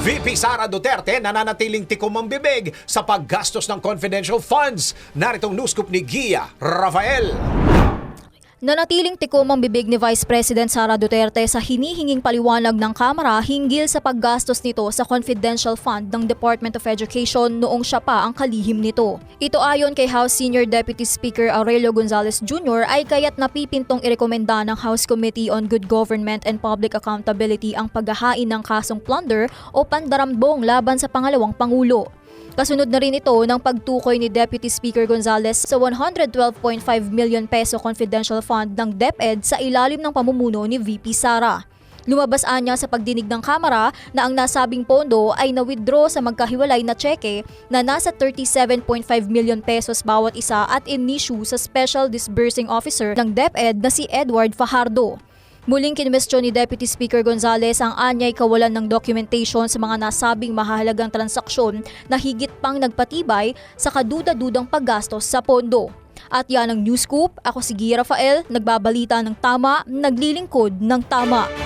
VP Sara Duterte nananatiling tikom ang bibig sa paggastos ng confidential funds. Naritong news scoop ni Gia Rafael. Nanatiling tikom ang bibig ni Vice President Sara Duterte sa hinihinging paliwanag ng Kamara hinggil sa paggastos nito sa confidential fund ng Department of Education noong siya pa ang kalihim nito. Ito ayon kay House Senior Deputy Speaker Aurelio Gonzales Jr. ay kaya't napipintong irekomenda ng House Committee on Good Government and Public Accountability ang paghahain ng kasong plunder o pandarambong laban sa pangalawang Pangulo. Kasunod na rin ito ng pagtukoy ni Deputy Speaker Gonzales sa 112.5 million peso confidential fund ng DepEd sa ilalim ng pamumuno ni VP Sara. Lumabas niya sa pagdinig ng Kamara na ang nasabing pondo ay na-withdraw sa magkahiwalay na tseke na nasa 37.5 million pesos bawat isa at in-issue sa Special Disbursing Officer ng DepEd na si Edward Fajardo. Muling kinwestiyon ni Deputy Speaker Gonzales ang anyay kawalan ng documentation sa mga nasabing mahalagang transaksyon na higit pang nagpatibay sa kaduda-dudang paggastos sa pondo. At yan ang News Scoop. Ako si Gia Rafael, nagbabalita ng tama, naglilingkod ng tama.